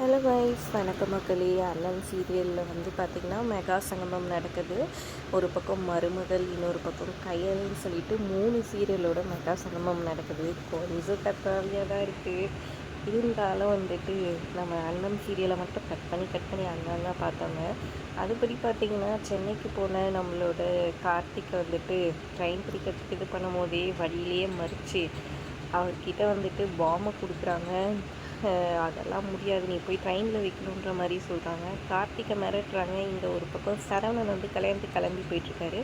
Hello wise வணக்க மக்களே. அண்ணன் சீரியலில் வந்து பார்த்திங்கன்னா மெகா சங்கமம் நடக்குது. ஒரு பக்கம் மருமகள் இன்னொரு பக்கம் கையல்னு சொல்லிட்டு மூணு சீரியலோட மெகா சங்கமம் நடக்குது. கொஞ்சம் தற்காலியாக தான் இருக்குது இருந்தாலும் வந்துட்டு நம்ம அண்ணன் சீரியலை மட்டும் கட் பண்ணி கட் பண்ணி அண்ணன்னா பார்த்தாங்க. அதுபடி பார்த்திங்கன்னா சென்னைக்கு போன நம்மளோட கார்த்திக் வந்துட்டு ட்ரெயின் பிடிக்கிறதுக்கு இது பண்ணும் போதே வழியிலேயே மறித்து அவர்கிட்ட வந்துட்டு பாம்பை கொடுக்குறாங்க. அதெல்லாம் முடியாது. நீ போய் ட்ரெயினில் வைக்கணுன்ற மாதிரி சொல்கிறாங்க கார்த்திகை மிரட்டுறாங்க. இந்த ஒரு பக்கம் சரவணன் வந்து கல்யாணத்துக்கு கிளம்பி போயிட்டுருக்காரு.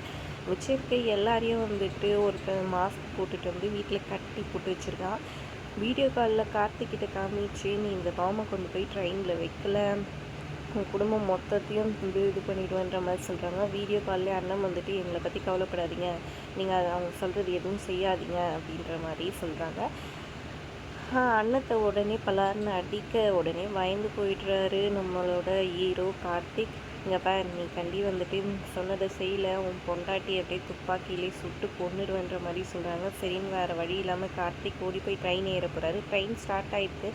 வச்சிருக்க எல்லாரையும் வந்துட்டு ஒருத்தர் மாஸ்க் போட்டுட்டு வந்து வீட்டில் கட்டி போட்டு வச்சுருக்கான். வீடியோ காலில் கார்த்திகிட்ட காமிச்சு நீ இந்த பாமை கொண்டு போய் ட்ரெயினில் வைக்கல. உங்கள் குடும்பம் மொத்தத்தையும் வந்து இது பண்ணிடுவேன்ற மாதிரி சொல்கிறாங்க வீடியோ காலில் அண்ணன் வந்துட்டு எங்களை பற்றி கவலைப்படாதீங்க. நீங்கள் அவங்க சொல்கிறது எதுவும் செய்யாதீங்க. அப்படின்ற மாதிரி சொல்கிறாங்க அன்னத்தை உடனே பலார்னு அடிக்க உடனே பயந்து போயிடுறாரு நம்மளோட ஹீரோ கார்த்திக். இங்கே பார் நீ கண்டி வந்துட்டு சொன்னதை செய்யலை உன் பொண்டாட்டி அப்படியே துப்பாக்கியிலே சுட்டு கொண்டுடுவேன்ற மாதிரி சொல்கிறாங்க சரின்னு வேறு வழி இல்லாமல் கார்த்திக் ஓடி போய் ட்ரெயின் ஏற போகிறாரு ட்ரெயின் ஸ்டார்ட் ஆகிருக்கு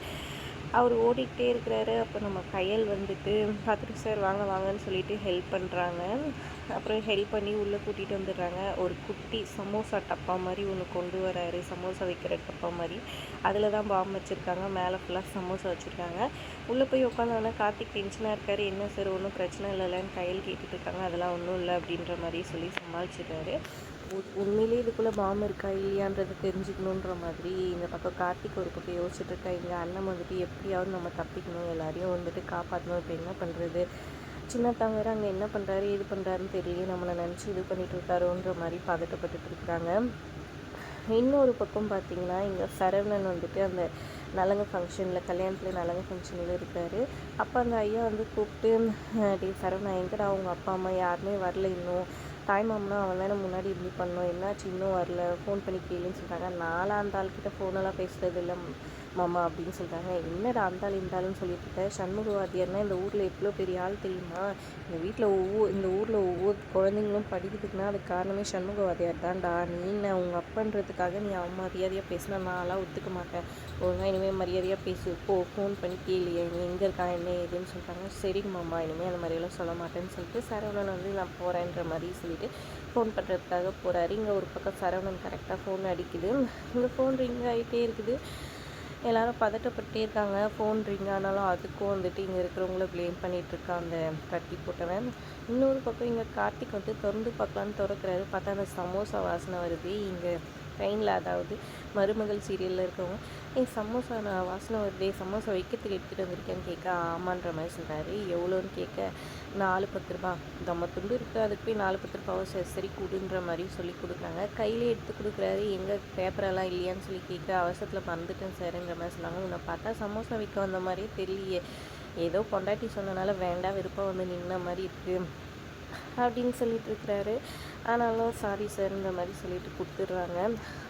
அவர் ஓடிக்கிட்டே இருக்கிறாரு. அப்போ நம்ம கையல் வந்துட்டு பார்த்துட்டு சார் வாங்க வாங்கன்னு சொல்லிட்டு ஹெல்ப் பண்ணுறாங்க அப்புறம் ஹெல்ப் பண்ணி உள்ளே கூட்டிகிட்டு வந்துடுறாங்க. ஒரு குட்டி சமோசா டப்பா மாதிரி ஒன்று கொண்டு வராரு. சமோசா வைக்கிற டப்பா மாதிரி. அதில் தான் பாம் வச்சுருக்காங்க. மேலே ஃபுல்லாக சமோசா வச்சுருக்காங்க. உள்ளே போய் உட்காந்தோன்னா கார்த்திக் டென்ஷனாக இருக்கார். என்ன சார் ஒன்றும் பிரச்சனை இல்லைன்னு கையல் கேட்டுட்டு இருக்காங்க. அதெல்லாம் ஒன்றும் இல்லை அப்படின்ற மாதிரி சொல்லி சமாளிச்சிருக்காரு உண்மையிலே இதுக்குள்ளே பாம் இருக்கா இல்லையான்றது தெரிஞ்சுக்கணுன்ற மாதிரி இந்த பக்கம் கார்த்திக் ஒரு பக்கம் யோசிச்சுட்டு இருக்கா எங்கள் அண்ணன் வந்துட்டு எப்படியாவது நம்ம தப்பிக்கணும் எல்லாரையும் வந்துட்டு காப்பாற்றணும் இப்போ என்ன பண்ணுறது சின்னத்தான் வேறு அங்கே என்ன பண்ணுறாரு இது பண்ணுறாருன்னு தெரியல நம்மளை நினச்சி இது பண்ணிட்டு இருக்காரோன்ற மாதிரி பதட்டப்பட்டுட்டு இருக்கிறாங்க இன்னொரு பக்கம் பார்த்தீங்கன்னா இங்கே சரவணன் வந்துட்டு அந்த நலங்கு ஃபங்க்ஷனில் கல்யாணத்தில் நலங்கு ஃபங்க்ஷனில் இருக்கார். அப்போ அந்த ஐயா வந்து கூப்பிட்டு டே சரவணா எங்கடா அவங்க அப்பா அம்மா யாருமே வரல இன்னும்? தாய் மாமனா அவன் தானே முன்னாடி இப்படி பண்ணோம். என்னாச்சு? இன்னும் வரல. ஃபோன் பண்ணி கேளுன்னு சொல்கிறாங்க நாலாம் அந்த ஆள்கிட்ட ஃபோனெல்லாம் பேசுகிறது இல்லை. மாமா அப்படின்னு சொல்கிறாங்க என்னடா அந்தாள் இருந்தாலும் சொல்லிட்டு இருக்கேன் இந்த ஊரில் எவ்வளோ பெரிய ஆள் தெரியுமா? இந்த வீட்டில் ஒவ்வொரு இந்த ஊரில் ஒவ்வொரு குழந்தைங்களும் படிக்கிறதுக்குன்னா அதுக்கு காரணமே சண்முகவாதியார் தான்டா. நீ என்ன உங்கள் அப்பன்றதுக்காக நீ அவன் மரியாதையாக பேசினா நான்லாம் ஒத்துக்க மாட்டேன். ஒழுங்காக இனிமேல் மரியாதையாக பேசு. போ ஃபோன் பண்ணி கேளு. நீ எங்கே இருக்கான் என்ன ஏதுன்னு சொல்கிறாங்க சரிங்க மாமா இனிமேல் அந்த மாதிரியெல்லாம் சொல்ல மாட்டேன்னு சொல்லிட்டு சரவணன் வந்து நான் போகிறேன்ற மாதிரி சொல்லிவிட்டு ஃபோன் பண்ணுறதுக்காக போகிறாரு இங்கே ஒரு பக்கம் சரவணன் கரெக்டாக ஃபோன் அடிக்குது. இங்கே ஃபோன் ரிங் ஆகிட்டே இருக்குது. எல்லோரும் பதட்டப்பட்டே இருக்காங்க ஃபோன் ரிங் ஆனாலும் அதுக்கும் வந்துட்டு இங்கே இருக்கிறவங்கள ப்ளேம் பண்ணிகிட்ருக்கான் அந்த கட்டி போட்டவன். இன்னொரு பக்கம் இங்கே கார்த்திக் வந்து திறந்து பார்க்கலான்னு திறக்கிறாரு. பார்த்தா அந்த சமோசா வாசனை வருது. இங்கே ட்ரெயினில் அதாவது மருமகள் சீரியலில் இருக்கவங்க ஏ சமோசா நான் வாசனை வருதே சமோசா வைக்கிறதுக்கு எடுத்துகிட்டு வந்திருக்கேன்னு கேட்க ஆமான்ற மாதிரி சொல்கிறாரு எவ்வளோன்னு கேட்க நாலு பத்து ரூபா. தம்ம துண்டு இருக்குது அதுக்கு போய் நாலு பத்து ரூபாவை சரி சரி கொடுன்ற மாதிரி சொல்லி கொடுக்குறாங்க. கையிலே எடுத்து கொடுக்குறாரு எங்கே பேப்பரெல்லாம் இல்லையான்னு சொல்லி கேட்க அவசரத்தில் மறந்துட்டேன் சார்ன்ற மாதிரி சொன்னாங்க. உன்னை பார்த்தா சமோசா விற்க வந்த மாதிரியே தெரியலையே. ஏதோ பொண்டாட்டி சொன்னனால வேண்டாம் விருப்பம் வந்து நின்ன மாதிரி இருக்குது அப்படின்னு சொல்லிட்டு இருக்கிறாரு. ஆனாலும் சாரி சார்ன்ற மாதிரி சொல்லிட்டு கொடுத்துட்றாங்க.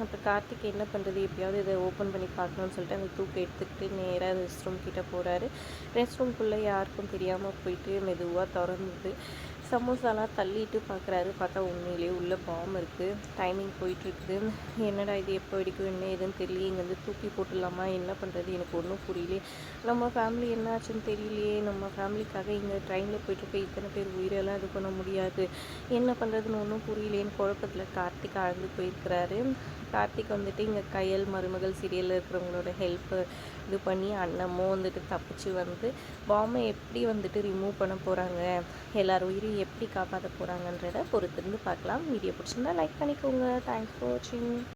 அப்போ கார்த்திக் என்ன பண்ணுறது எப்படியாவது இதை ஓப்பன் பண்ணி பார்க்கணும்னு சொல்லிட்டு அந்த தூக்கை எடுத்துக்கிட்டு நேராக ரெஸ்ட் ரூம் கிட்டே போகிறாரு ரெஸ்ட் ரூம்குள்ளே யாருக்கும் தெரியாமல் போயிட்டு மெதுவாக திறந்துது. சமோசாலாம் தள்ளிட்டு பார்க்குறாரு. பார்த்தா உண்மையிலேயே உள்ளே பாம்பு இருக்குது டைமிங் போயிட்டுருக்குது என்னடா இது எப்போ வெடிக்கும் என்ன ஏதுன்னு தெரியல இங்கே வந்து தூக்கி போட்டுடலாமா? என்ன பண்ணுறது எனக்கு ஒன்றும் புரியல நம்ம ஃபேமிலி என்ன ஆச்சுன்னு தெரியலையே. நம்ம ஃபேமிலிக்காக இங்கே ட்ரெயினில் போயிட்டுருக்க இத்தனை பேர் உயிரெல்லாம் இது பண்ண முடியாது. என்ன பண்ணுறதுன்னு ஒன்றும் புரியலேன்னு குழப்பத்தில் கார்த்திக் ஆழ்ந்து போயிருக்கிறாரு. கார்த்திக் வந்துட்டு இங்கே கையல் மருமகள் சீரியலில் இருக்கிறவங்களோட ஹெல்ப்பு இது பண்ணி அண்ணமும் வந்துட்டு தப்பிச்சு வந்து பாம்பை எப்படி வந்துட்டு ரிமூவ் பண்ண போகிறாங்க எல்லார் உயிரையும் எப்படி காப்பாற்ற போகிறாங்கன்றத பொறுத்திருந்து பார்க்கலாம். வீடியோ பிடிச்சிருந்தா லைக் பண்ணிக்கோங்க. தேங்க்ஸ் ஃபார் வாட்சிங்